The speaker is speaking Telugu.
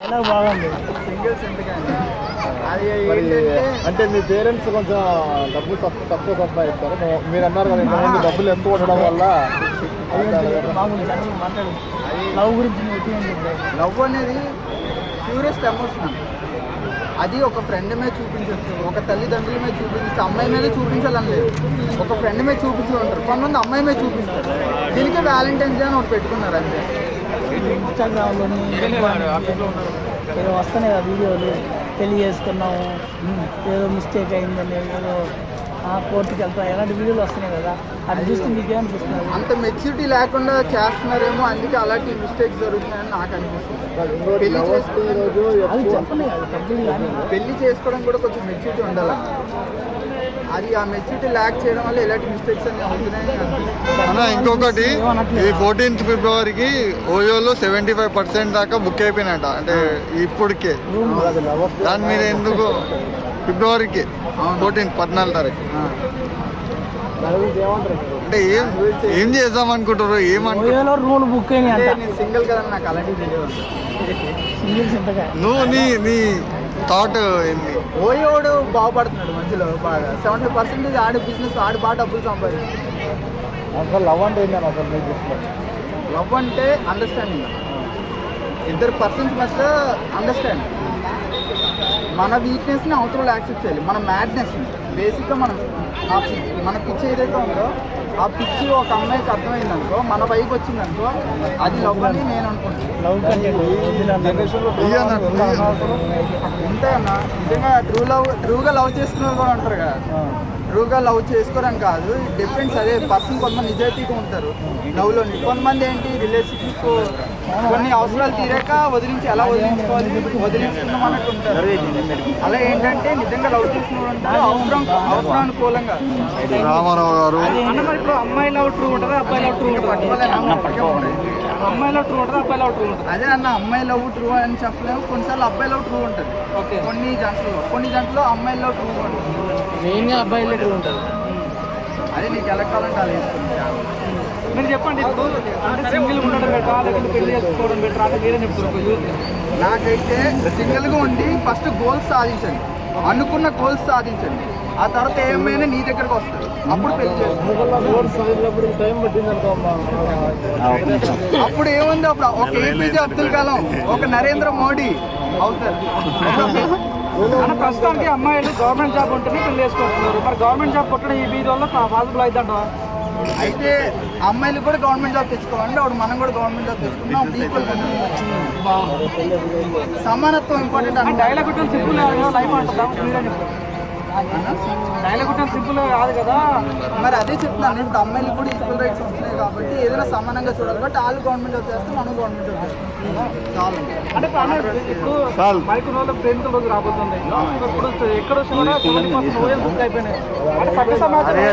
బాగుంది. సింగిల్స్ ఎందుకండి అంటే మీ పేరెంట్స్ కొంచెం డబ్బులు తక్కువ తక్కువ సంపాదిస్తారు. మీరు అన్నారు కదా ఇంతమంది డబ్బులు ఎక్కువ ఉండడం వల్ల లవ్ గురించి లవ్ అనేది ప్యూరెస్ట్ ఎమోషన్ అది ఒక ఫ్రెండ్ మీద చూపించవచ్చు ఒక తల్లిదండ్రుల మీద చూపించచ్చు. అమ్మాయి మీద చూపించాలని లేదు. ఒక ఫ్రెండ్ మీద చూపించి ఉంటారు కొంతమంది అమ్మాయి మీద చూపిస్తారు. దీనికి వ్యాలంటైన్స్ డే అని ఒకటి పెట్టుకున్నారు అంతే. ఇన్స్టాగ్రామ్లోని ఏదో వస్తున్నాయి కదా వీడియోలు పెళ్ళి చేసుకున్నాము ఏదో మిస్టేక్ అయిందని ఏదో ఆ, కోర్టుకి వెళ్తా ఇలాంటి వీడియోలు వస్తున్నాయి కదా. అది చూస్తే మీకేమనిపిస్తున్నారు అంత మెచ్యూరిటీ లేకుండా చేస్తున్నారేమో అందుకే అలాంటి మిస్టేక్స్ జరుగుతున్నాయని నాకు అనిపిస్తుంది. పెళ్ళి డే రోజు అది కానీ. పెళ్ళి చేసుకోవడం కూడా కొంచెం మెచ్యూరిటీ ఉండాలి అది ఆ మెచ్యూరిటీ ల్యాక్ చేయడం వల్ల ఇలాంటి మిస్టేక్స్ అన్ని అన్న ఇంకొకటి ఈ ఫోర్టీన్త్ ఫిబ్రవరికి ఓయోలో సెవెంటీ ఫైవ్ పర్సెంట్ దాకా బుక్ అయిపోయినట అంటే ఇప్పటికే. దాని మీద ఎందుకు? ఫిబ్రవరికి ఫోర్టీన్త్ పద్నాలుగు తారీఖు? అంటే ఏం ఏం చేద్దాం అనుకుంటారు ఏమనుకుంటారు రూల్ బుక్ సింగిల్ కదా నాకు ఇంతగా నువ్వు నీ నీ థాట్ ఏంది? ఓయోడు బాగుపడుతున్నాడు మధ్యలో బాగా. సెవెంటీ పర్సెంటేజ్ ఆడి బిజినెస్ ఆడి బాగా డబ్బులు సంపాదించాడు. అసలు లవ్ అంటే ఏంటని అసలు లవ్ అంటే అండర్స్టాండింగ్ ఇద్దరు పర్సన్స్ మధ్య అండర్స్టాండింగ్ మన వీక్నెస్ని అవతల యాక్సెప్ట్ చేయాలి. మన మ్యాడ్నెస్ని బేసిక్గా మనం ఆ పిచ్చి మన పిచ్చి ఏదైతే ఉందో ఆ పిచ్చి ఒక అమ్మాయికి అర్థమైంది అనుకో మన వైపు వచ్చింది అనుకో అది లవ్ అని నేను అనుకుంటున్నాను. లవ్ కంటే జనరేషన్లో ఇయ్యన్న, అంతే అన్న నిజంగా ట్రూ లవ్ ట్రూగా లవ్ చేసుకున్న వాళ్ళు కూడా ఉంటారు కదా. ట్రూగా లవ్ చేసుకోరని కాదు. డిఫరెన్స్ అదే పర్సన్ కొంతమంది నిజాయితీగా ఉంటారు. లవ్లో కొంతమంది ఏంటి రిలేషన్షిప్ కొన్ని అవసరాలు తీరాక వదిలించి ఎలా వదిలించుకోవాలి వదిలించుకుందాం అన్నట్టు ఉంటారు. అలా ఏంటంటే నిజంగా లవ్ చేసిన ఉంటారు అవసరం అవసరానుకూలంగా రామారావు గారు. ఇప్పుడు అమ్మాయి లవ్ ట్రూ ఉంటుందా అబ్బాయి లవ్ ట్రూ ఉంటుందా? అమ్మాయి లవ్ ట్రూ ఉంటుందా అబ్బాయి లవ్ ట్రూ ఉంటుందా? అదే అన్న అమ్మాయి లవ్ ట్రూ అని చెప్పలేము. కొన్నిసార్లు అబ్బాయి లవ్ ట్రూ ఉంటుంది. కొన్ని జంటలో కొన్ని జంటలో అమ్మాయి లవ్ ట్రూ ఉంటుంది. మెయిన్గా అబ్బాయిలు ఉంటారు అదే నీకు ఎలా కావాలంటే అలా వేసుకుంటాను మీరు చెప్పండి ఇప్పుడు అంటే సింగిల్ ఉండడం బెటరా లేకపోతే పెళ్ళి చేసుకోవడం బెటరా అంటే మీరే యూత్. నాకైతే సింగిల్గా ఉండి ఫస్ట్ గోల్స్ సాధించండి. అనుకున్న గోల్స్ సాధించండి. ఆ తర్వాత ఏమైనా నీ దగ్గరకు వస్తారు అప్పుడు పెళ్ళి అమ్మా. అప్పుడు ఏముంది అప్పుడు? ఒక ఏపీజే అబ్దుల్ కలాం ఒక నరేంద్ర మోడీ అవుతారు. అన్న ప్రస్తుతానికి అమ్మాయిలు గవర్నమెంట్ జాబ్ ఉంటేనే పెళ్ళి చేసుకుంటున్నారు. మరి గవర్నమెంట్ జాబ్ కొట్టడం ఈ వీధి వల్ల పాసిబుల్ అవుతుందా అయితే అమ్మాయిలు కూడా గవర్నమెంట్ జాబ్ తెచ్చుకోవాలంటే అప్పుడు మనం కూడా గవర్నమెంట్ జాబ్ తెచ్చుకున్నాం ఈక్వల్ సమానత్వం ఇంపార్టెంట్ డైలాగ్ సింపుల్ లైఫ్ చెప్తారు డైలాగ్ సింపుల్ కాదు కదా. మరి అదే చెప్తున్నాను ఇప్పుడు అమ్మాయిలు కూడా ఈక్వల్ రైట్స్ వస్తున్నాయి కాబట్టి ఏదైనా సమానంగా చూడాలి. కాబట్టి వాళ్ళు గవర్నమెంట్ జాబ్ చేస్తే మనం గవర్నమెంట్ జాబ్ చేస్తాం. చాలు. అంటే ఇప్పుడు ప్రేమికుల రోజు రాబోతుంది. ఇప్పుడు ఎక్కడ వచ్చినా బుక్ అయిపోయినాయి. అంటే సభ్య సమాజం అరే,